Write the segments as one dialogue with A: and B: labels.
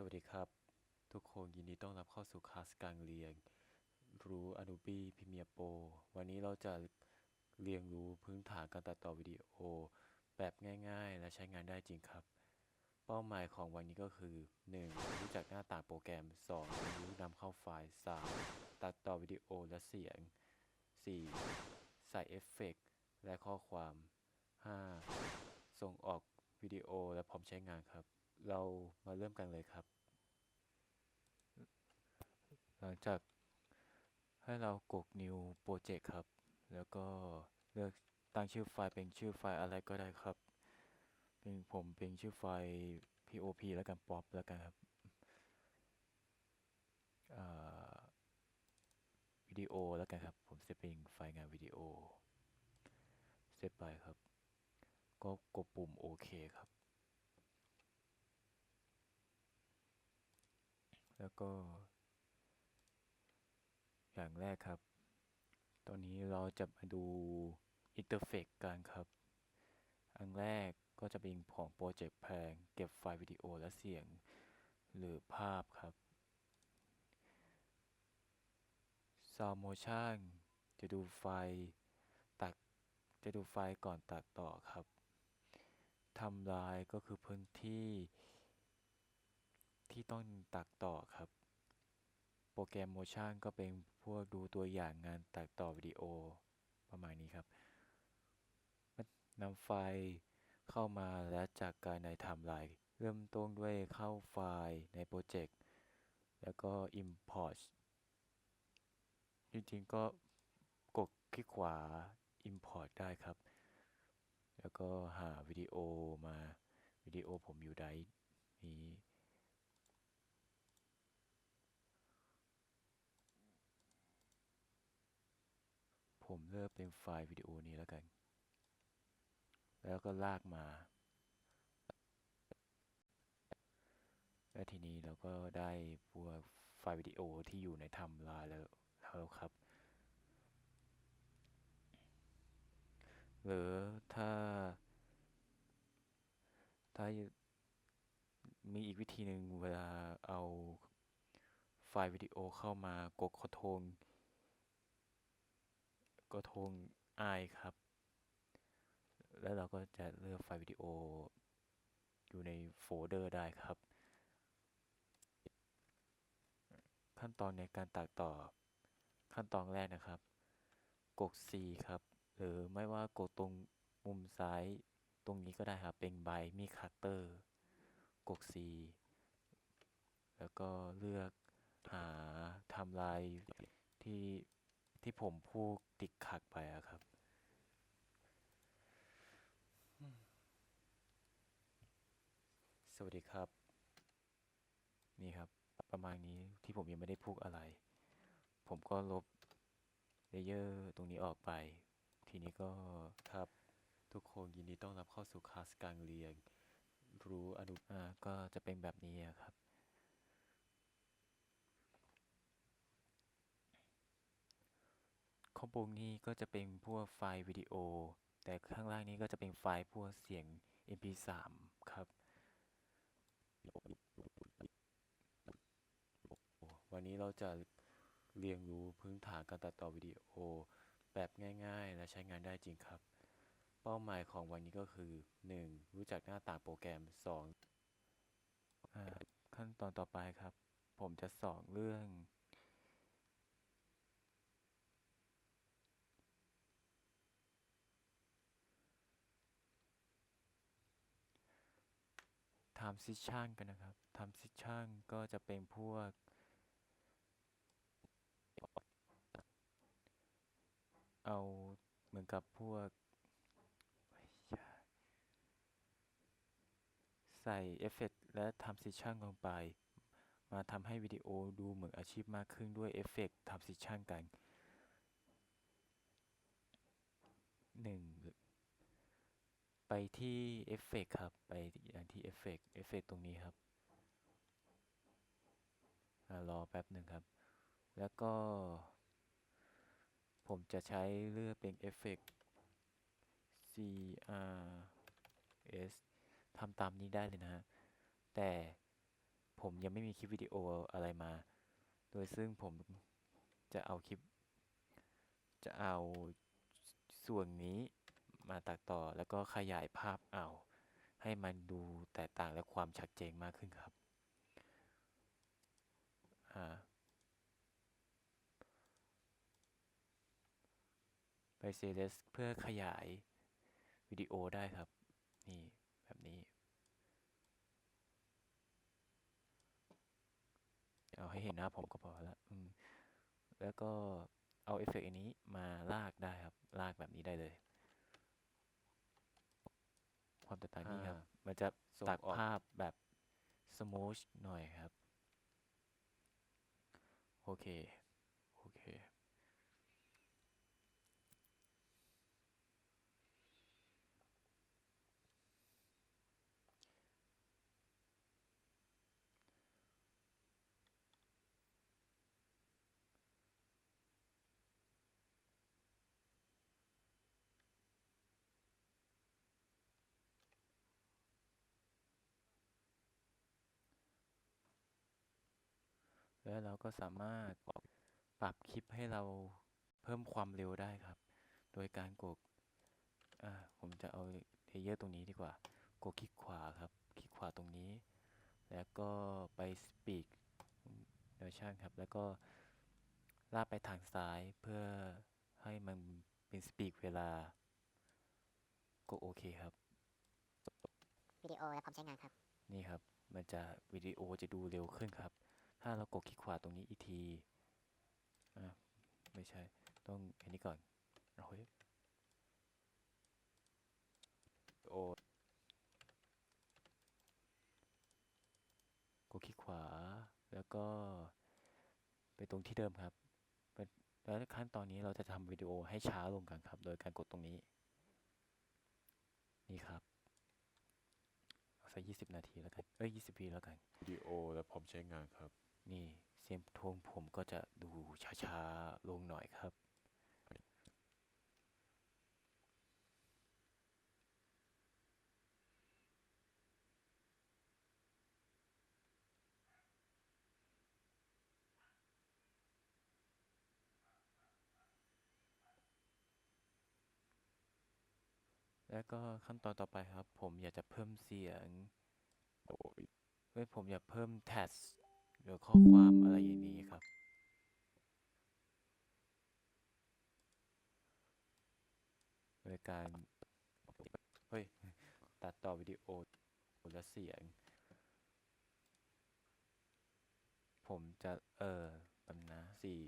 A: สวัสดีครับ ทุกคนยินดีต้อนรับเข้าสู่คลาสการเรียน รู้ Adobe Premiere Pro วันนี้เราจะเรียนรู้พื้นฐานการตัดต่อวิดีโอ แบบง่ายๆ และใช้งานได้จริงครับ เป้าหมายของวันนี้ก็คือ 1. รู้จักหน้าต่างโปรแกรม 2. รู้นำเข้าไฟล์ 3. ตัดต่อวิดีโอและเสียง 4. ใส่เอฟเฟกต์และข้อความ 5. ส่งออกวิดีโอและพร้อมใช้งานครับ เรามาเริ่มกันเลยครับ หลังจากให้เรากด new project ครับ แล้วก็เลือกตั้งชื่อไฟล์เป็นชื่อไฟล์อะไรก็ได้ครับ เป็นผมเป็นชื่อไฟล์ pop แล้วกัน pop แล้วกันครับวิดีโอแล้วกันครับ ผมจะเป็นไฟล์งานวิดีโอเซฟไปครับ ก็กดปุ่มโอเคครับ แล้วก็ อย่างแรกครับ ตอนนี้เราจะมาดูอินเทอร์เฟกกันครับ อันแรกก็จะเป็นของโปรเจกต์แพงเก็บไฟล์วิดีโอและเสียงหรือภาพครับ Sound Motion จะดูไฟล์ตัดจะดูไฟล์ก่อนตัดต่อครับทำลายก็คือพื้นที่ ที่ต้องตัดต่อครับ โปรแกรม Motion ก็เป็นพวกดูตัวอย่างงานตัดต่อวิดีโอประมาณนี้ครับนำไฟล์เข้ามาและจากการในไทม์ไลน์เริ่มต้นด้วยเข้าไฟล์ในโปรเจกต์แล้วก็ Import จริงๆก็กดคลิกขวา Import ได้ครับ แล้วก็หาวิดีโอมา วิดีโอผมอยู่ไดนี้ ผมเลือกเป็นไฟล์วิดีโอนี้แล้วกัน แล้วก็ลากมา และทีนี้เราก็ได้พวกไฟล์วิดีโอที่อยู่ในทม์ไลน์แล้วแล้วครับ หรือถ้า ถ้ามีอีกวิธีหนึ่งเวลาเอาไฟล์วิดีโอเข้ามากดคอนโทรล กดโทร I ครับ แล้วเราก็จะเลือกไฟล์วิดีโอ อยู่ในโฟลเดอร์ได้ครับ ขั้นตอนในการตัดต่อขั้นตอนแรกนะครับ กด C ครับ หรือไม่ว่ากดตรงมุมซ้ายตรงนี้ก็ได้ครับ เป็นใบมีคัตเตอร์ กด C แล้วก็เลือกหาทม์ไลน์ที่ ที่ผมพูดติดขัดไปอะครับ สวัสดีครับ นี่ครับ ประมาณนี้ที่ผมยังไม่ได้พูดอะไร ผมก็ลบเลเยอร์ตรงนี้ออกไป ทีนี้ก็ครับทุกคนยินดีต้อนรับเข้าสู่คลาสการเรียนรู้อนุอ่าก็จะเป็นแบบนี้อะครับ ข้างบนนี้ก็จะเป็นพวกไฟล์วิดีโอ แต่ข้างล่างนี้ก็จะเป็นไฟล์พวกเสียง MP3 ครับ วันนี้เราจะเรียนรู้พื้นฐานการตัดต่อวิดีโอแบบง่าย ๆ และใช้งานได้จริงครับ เป้าหมายของวันนี้ก็คือ 1. รู้จักหน้าต่างโปรแกรม 2. อ่าขั้นตอนต่อไปครับ ผมจะสอนเรื่อง transition กันนะครับ transition ก็จะเป็นพวกเอาเหมือนกับพวก ใส่เอฟเฟกต์และ transition ลงไป มาทำให้วิดีโอดูเหมือนอาชีพมากขึ้นด้วยเอฟเฟกต์ transition กัน 1. ไปที่เอฟเฟกครับ ไปอย่างที่เอฟเฟกเอฟเฟกตรงนี้ครับรอแป๊บหนึ่งครับ แล้วก็ ผมจะใช้เลือกเป็นเอฟเฟก CRS ทำตามนี้ได้เลยนะฮะ แต่ผมยังไม่มีคลิปวิดีโออะไรมา โดยซึ่งผมจะเอาคลิป จะเอาส่วนนี้ มาตัดต่อแล้วก็ขยายภาพเอา ให้มันดูแตกต่างและความชัดเจนมากขึ้นครับอ่าไป CLS เพื่อขยายวิดีโอได้ครับ นี่ แบบนี้ เอาให้เห็นหน้าผมก็พอแล้วแล้วก็เอาเอฟเฟกต์อันนี้มาลากได้ครับ ลากแบบนี้ได้เลย ความแตกต่างนี้ครับ มันจะตัดภาพแบบสมูชหน่อยครับ โอเค โอเค แล้วเราก็สามารถปรับคลิปให้เราเพิ่มความเร็วได้ครับ โดยการกดอ่าผมจะเอาเลเยอร์ตรงนี้ดีกว่า กดคลิกขวาครับ คลิกขวาตรงนี้ แล้วก็ไป Speak Version ครับ แล้วก็ลากไปทางซ้ายเพื่อให้มันเป็น Speak เวลา ก็โอเคครับ
B: วิดีโอและพร้อมใช้งานครับ
A: นี่ครับ มันจะวิดีโอจะดูเร็วขึ้นครับ ถ้าเรากดคลิกขวาตรงนี้อีกทีอะไม่ใช่ ต้องอันนี้ก่อนเอาเฮ้ยโอกดคลิกขวา แล้วก็ไปตรงที่เดิมครับ แล้วขั้นตอนนี้เราจะทำวิดีโอให้ช้าลงกันครับ โดยการกดตรงนี้ นี่ครับเอาสักยี่สิบนาทีแล้วกัน เอ้ยยี่สิบวิแล้วกัน
C: วิดีโอและพร้อมใช้งานครับ
A: นี่เสียงโทนผมก็จะดูช้าๆลงหน่อยครับ แล้วก็ขั้นตอนต่อไปครับ ผมอยากจะเพิ่มเสียง
C: โอ้ย
A: เฮ้ยผมอยากเพิ่มแท็ก หรือข้อความอะไรอย่างนี้ครับ โดยการ เฮ้ย ตัดต่อวิดีโอและเสียง ผมจะ เออตำนะสี่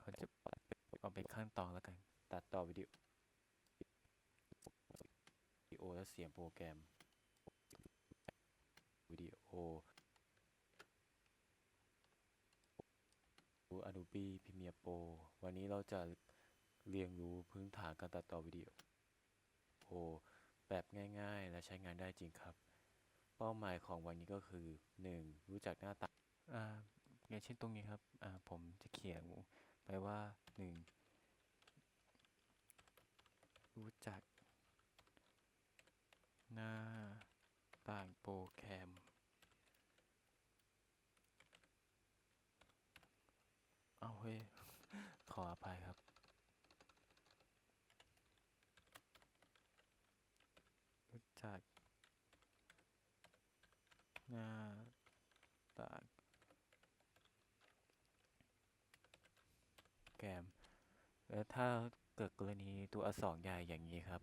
A: เขาจะเอาเป็นขั้นตอนแล้วกัน ตัดต่อวิดีโอวิดีโอและเสียงโปรแกรมวิดีโอ Adobe Premiere Pro วันนี้เราจะเรียนรู้พื้นฐานการตัดต่อวิดีโอแบบง่ายๆ และใช้งานได้จริงครับ เป้าหมายของวันนี้ก็คือ 1. รู้จักหน้าตาอ่าอย่างเช่นตรงนี้ครับอ่าผมจะเขียนไปว่า 1. รู้จักหน้าต่างโปรแกรม เอาเฮ้ย ขออภัยครับ รู้จัก หน้าต่างแกรม แล้วถ้าเกิดกรณีตัวอักษรใหญ่อย่างนี้ครับ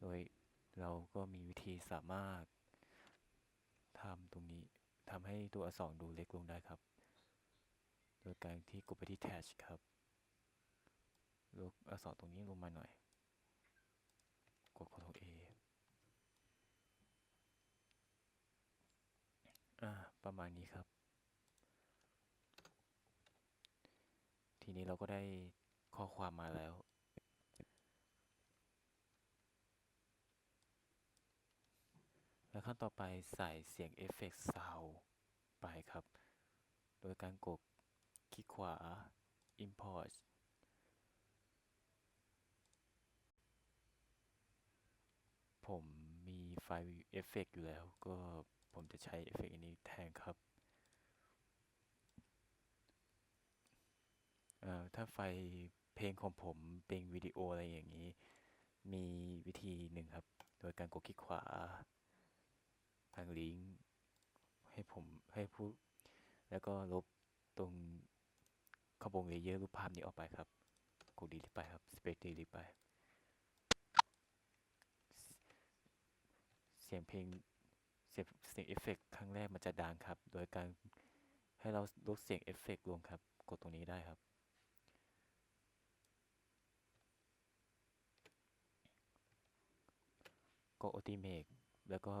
A: โดยเราก็มีวิธีสามารถทำตรงนี้ทำให้ตัวอักษรดูเล็กลงได้ครับ โดยการที่กดไปที่ Attach ครับลดอักษรตรงนี้ลงมาหน่อย กด Ctrl A อ่า ประมาณนี้ครับ ทีนี้เราก็ได้ ข้อความมาแล้ว แล้วขั้นต่อไปใส่เสียงเอฟเฟกต์ซาวไปครับ โดยการกดคลิกขวา Import ผมมีไฟล์เอฟเฟกต์อยู่แล้ว ก็ผมผมจะใช้เอฟเฟกต์อันนี้แทนครับเอ่อ ถ้าไฟเพลงของผมเป็นวิดีโออะไรอย่างนี้ มีวิธีหนึ่งครับ โดยการกดคลิกขวา ทางลิงก์ให้ผมให้ผู้แล้วก็ลบตรงขบวงเลเยอร์รูปภาพนี้ออกไปครับกดดีลิไปครับสเปซดีลิไป เสียงเพลงเสียงเสียงเอฟเฟกครั้งแรกมันจะดังครับ โดยการให้เราลดเสียงเอฟเฟกลงครับ กดตรงนี้ได้ครับ กด Ultimate แล้วก็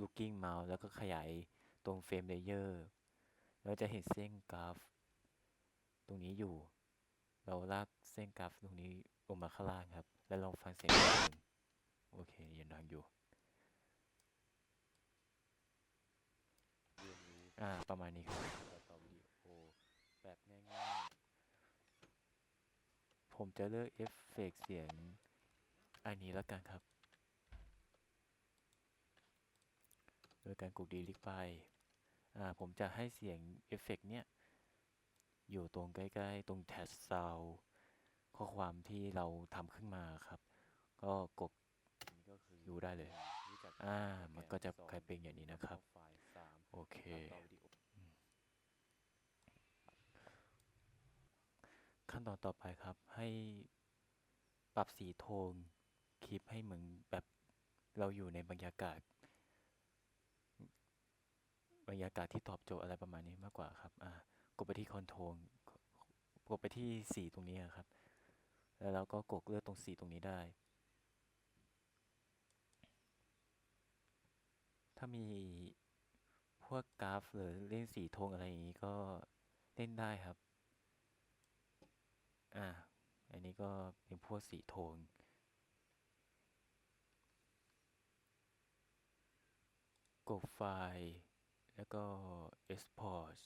A: Looking Mouse แล้วก็ขยายตรง Frame Layer เราจะเห็นเส้นกราฟ ตรงนี้อยู่ เราลากเส้นกราฟตรงนี้ลงมาข้างล่างครับ แล้วลองฟังเสียงอีกทีหนึ่งโอเคยังดังอยู่
C: เรียนรู้
A: อ่า ประมาณนี้ครับ
C: ตัดต่อวิดีโอแบบง่าย
A: ผมจะเลือกเอฟเฟกต์เสียงอันนี้แล้วกันครับ โด ยการกดดีลิกไปอ่าผมจะให้เสียงเอฟเฟกต์เนี้ยอยู่ตรงใกล้ๆ ตรงแท็บซาวข้อความที่เราทำขึ้นมาครับ ก็กด
C: ๆนี่ก็คือ
A: ดูได้เลย
C: รู้จัก
A: อ่า
C: โปรแร
A: มันก็จะ
C: สอง
A: กลายเป็นอย่างนี้นะครับ
C: เข้าไฟล์สาม
A: โอเค
C: ตัดต่อวิดีโอ
A: ขั้นตอนต่อไปครับ ให้ปรับสีโทนคลิปให้เหมือนแบบเราอยู่ในบรรยากาศ บรรยากาศที่ตอบโจทย์อะไรประมาณนี้มากกว่าครับ อ่ากดไปที่คอนโทรลกดไปที่สีตรงนี้ครับ แล้วเราก็กดเลือกตรงสีตรงนี้ได้ ถ้ามีพวกกราฟหรือเล่นสีโทนอะไรอย่างนี้ก็เล่นได้ครับ อ่า อันนี้ก็เป็นพวกสีโทนกดไฟล์ แล้วก็ export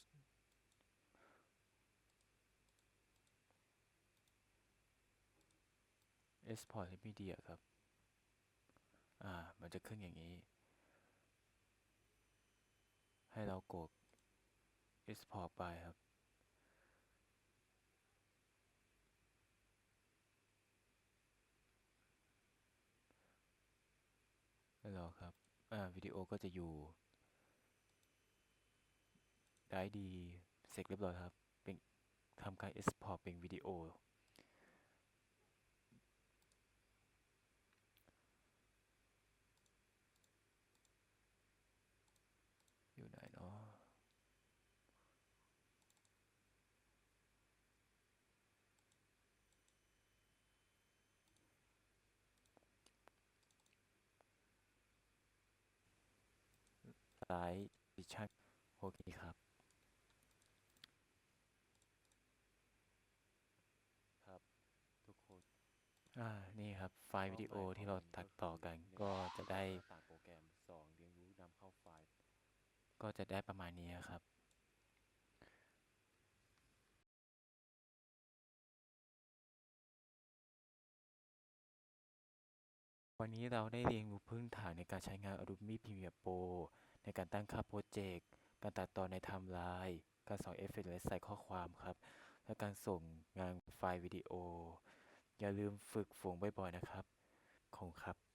A: export ให้ media ครับ อ่า มันจะขึ้นอย่างนี้ ให้เรากด export ไปครับ แล้วรอครับ อ่า วิดีโอก็จะอยู่ ได้ดีเสร็จเรียบร้อยครับเป็นทำการ export เป็นวิดีโอ อยู่ไหนเนาะซ้ายดิชั่นโอเคครับ
C: ครับ ทุกคน
A: อ่านี่ครับไฟล์วิดีโอที่เราตัดต่อกันก็จะได้
C: หน้าต่างโปรแกรมสองเรียนรู้นำเข้าไฟล์
A: ก็จะได้ประมาณนี้ครับวันนี้เราได้เรียนรู้พื้นฐานในการใช้งาน Adobe Premiere Pro ในการตั้งค่าโปรเจกต์ การตัดต่อในไทม์ไลน์ การส่องเอฟเฟกต์และใส่ข้อความครับ และการส่งงานไฟล์วิดีโอ อย่าลืมฝึกฝูงบ่อยๆนะครับ คงครับ